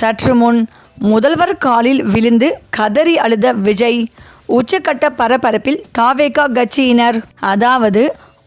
சற்று முன் முதல்வர் காலில் விழுந்து கதறி அழுத விஜய் உச்சக்கட்ட பரபரப்பில் தாவேகா கட்சியினர். அதாவது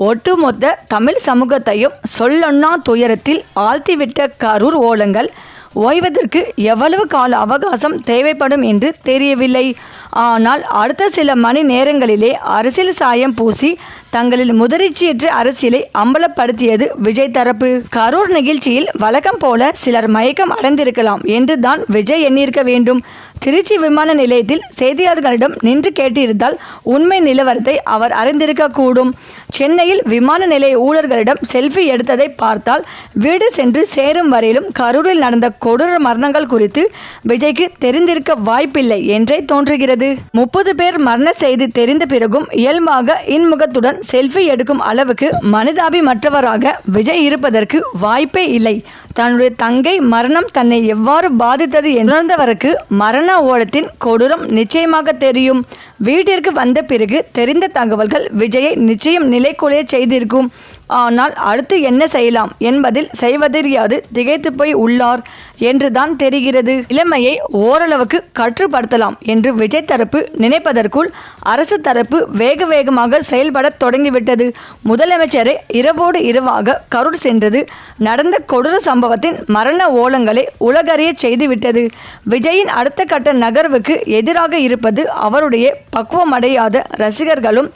ஒட்டுமொத்த தமிழ் சமூகத்தையும் சொல்லொன்னா துயரத்தில் ஆழ்த்திவிட்ட கரூர் ஓலங்கள் ஓய்வதற்கு எவ்வளவு கால அவகாசம் தேவைப்படும் என்று தெரியவில்லை. ஆனால் அடுத்த சில மணி நேரங்களிலே அரசியல் சாயம் பூசி தங்களில் முதிர்ச்சியற்ற அரசியலை அம்பலப்படுத்தியது விஜய் தரப்பு. கரூர் நிகழ்ச்சியில் வழக்கம் போல சிலர் மயக்கம் அடைந்திருக்கலாம் என்று தான் விஜய் எண்ணியிருக்க வேண்டும். திருச்சி விமான நிலையத்தில் செய்தியாளர்களிடம் நின்று கேட்டிருந்தால் உண்மை நிலவரத்தை அவர் அறிந்திருக்கக்கூடும். சென்னையில் விமான நிலைய ஊழர்களிடம் செல்ஃபி எடுத்ததை பார்த்தால் வீடு சென்று சேரும் வரையிலும் கரூரில் நடந்த கொடூர மரணங்கள் குறித்து விஜய்க்கு தெரிந்திருக்க வாய்ப்பில்லை என்றே தோன்றுகிறது. முப்பது பேர் மரண செய்தி தெரிந்த பிறகும் இயல்பாக இன்முகத்துடன் செல்ஃபி எடுக்கும் அளவுக்கு மனிதாபிமற்றவராக விஜய் இருப்பதற்கு வாய்ப்பே இல்லை. தன்னுடைய தங்கை மரணம் தன்னை எவ்வாறு பாதித்தது உணர்ந்தவருக்கு மரண ஓலத்தின் கொடூரம் நிச்சயமாக தெரியும். வீட்டிற்கு வந்த பிறகு தெரிந்த தகவல்கள் விஜயை நிச்சயம் நிலைக்குலைய செய்திருக்கும். ஆனால் அடுத்து என்ன செய்யலாம் என்பதில் செய்வதறியாது திகைத்து போய் உள்ளார் என்றுதான் தெரிகிறது. இளமையை ஓரளவுக்கு கற்றுப்படுத்தலாம் என்று விஜய் தரப்பு நினைப்பதற்குள் அரசு தரப்பு வேக வேகமாக செயல்பட தொடங்கிவிட்டது. முதலமைச்சரை இரவோடு இரவாக கரூர் சென்றது. நடந்த கொடூர சம்பவத்தின் மரண ஓலங்களை உலகறிய செய்துவிட்டது. விஜயின் அடுத்த கட்ட நகர்வுக்கு எதிராக இருப்பது அவருடைய பக்குவமடையாத ரசிகர்களும்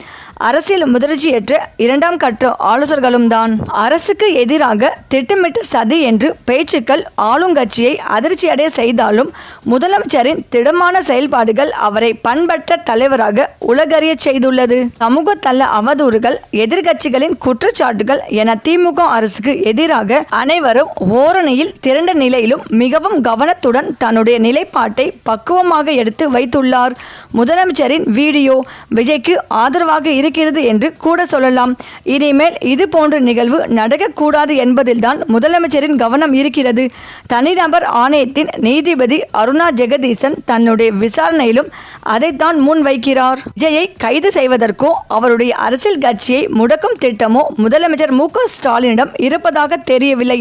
அரசியல் முதிர்ச்சியற்ற இரண்டாம் கட்ட ஆலோசகர்களும் தான் அரசுக்கு எதிராக திட்டமிட்ட சதி என்று பேச்சுக்கள் ஆளுங்கட்சியை அதிர்ச்சியடைய செய்தாலும் முதலமைச்சரின் திடமான செயல்பாடுகள் அவரை பண்பற்ற தலைவராக உலகறிய செய்துள்ளது. சமூக தள்ள அவதூறுகள் எதிர்கட்சிகளின் குற்றச்சாட்டுகள் என திமுக அரசுக்கு எதிராக அனைவரும் ஓரணியில் திரண்ட நிலையிலும் மிகவும் கவனத்துடன் தன்னுடைய நிலைப்பாட்டை பக்குவமாக எடுத்து வைத்துள்ளார். முதலமைச்சரின் வீடியோ விஜய்க்கு ஆதரவாக இரு இருக்கிறது என்று கூட சொல்லலாம். இனிமேல் இது போன்ற நிகழ்வு நடக்கக்கூடாது என்பதில்தான் முதலமைச்சரின் கவனம் இருக்கிறது. தனிநபர் ஆணையத்தின் நீதிபதி அருணா ஜெகதீசன் தன்னுடைய விசாரணையிலும் அதைத்தான் முன்வைக்கிறார். விஜயை கைது செய்வதற்கோ அவருடைய அரசியல் கட்சியை முடக்கும் திட்டமோ முதலமைச்சர் மு ஸ்டாலினிடம் இருப்பதாக தெரியவில்லை.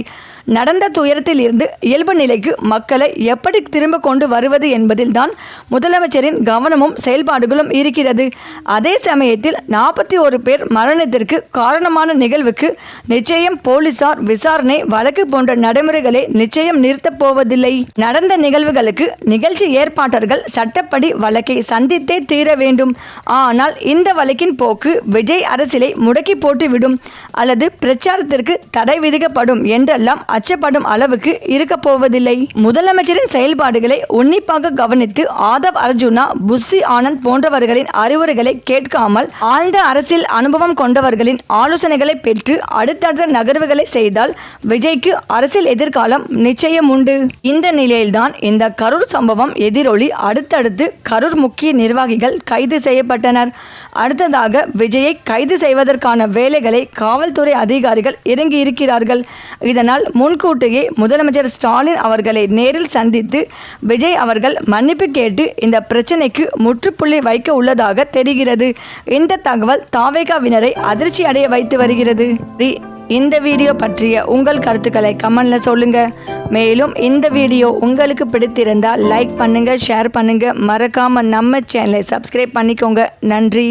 நடந்த துயரத்தில் இருந்து இயல்பு நிலைக்கு மக்களை எப்படி திரும்ப கொண்டு வருவது என்பதில்தான் முதலமைச்சரின் கவனமும் செயல்பாடுகளும் இருக்கிறது. அதே சமயத்தில் நாற்பத்தி ஒரு பேர் மரணத்திற்கு காரணமான நிகழ்வுக்கு நிச்சயம் போலீசார் விசாரணை வழக்கு போன்ற நடைமுறைகளை நிச்சயம் நிறுத்தப் போவதில்லை. நடந்த நிகழ்வுகளுக்கு நிகழ்ச்சி ஏற்பாட்டர்கள் சட்டப்படி வழக்கை சந்தித்தே தீர வேண்டும். ஆனால் இந்த வழக்கின் போக்கு விஜய் அரசியலை முடக்கி போட்டுவிடும் அல்லது பிரச்சாரத்திற்கு தடை விதிக்கப்படும் என்றெல்லாம் அச்சப்படும் அளவுக்கு இருக்கப் போவதில்லை. முதலமைச்சரின் செயல்பாடுகளை உன்னிப்பாக கவனித்து ஆதவ் அர்ஜுனா புஸ்ஸி ஆனந்த் போன்றவர்களின் அறிவுரைகளை கேட்காமல் ஆழ்ந்த அரசியல் அனுபவம் கொண்டவர்களின் ஆலோசனைகளை பெற்று அடுத்தடுத்த நகர்வுகளை செய்தால் விஜய்க்கு அரசியல் எதிர்காலம் நிச்சயம் உண்டு. இந்த நிலையில்தான் இந்த கரூர் சம்பவம் எதிரொலி அடுத்தடுத்து கரூர் முக்கிய நிர்வாகிகள் கைது செய்யப்பட்டனர். அடுத்ததாக விஜயை கைது செய்வதற்கான வேலைகளை காவல்துறை அதிகாரிகள் இறங்கி இருக்கிறார்கள் இதனால் முன்கூட்டியே முதலமைச்சர் ஸ்டாலின் அவர்களை நேரில் சந்தித்து விஜய் அவர்கள் மன்னிப்பு கேட்டு இந்த பிரச்சனைக்கு முற்றுப்புள்ளி வைக்க உள்ளதாக தெரிகிறது. இந்த தகவல் தாவேகாவினரை அதிர்ச்சி அடைய வைத்து வருகிறது. இந்த வீடியோ பற்றிய உங்கள் கருத்துக்களை கமெண்ட்ல சொல்லுங்க. மேலும் இந்த வீடியோ உங்களுக்கு பிடித்திருந்தால் லைக் பண்ணுங்க ஷேர் பண்ணுங்க. மறக்காம நம்ம சேனலை சப்ஸ்கிரைப் பண்ணிக்கோங்க. நன்றி.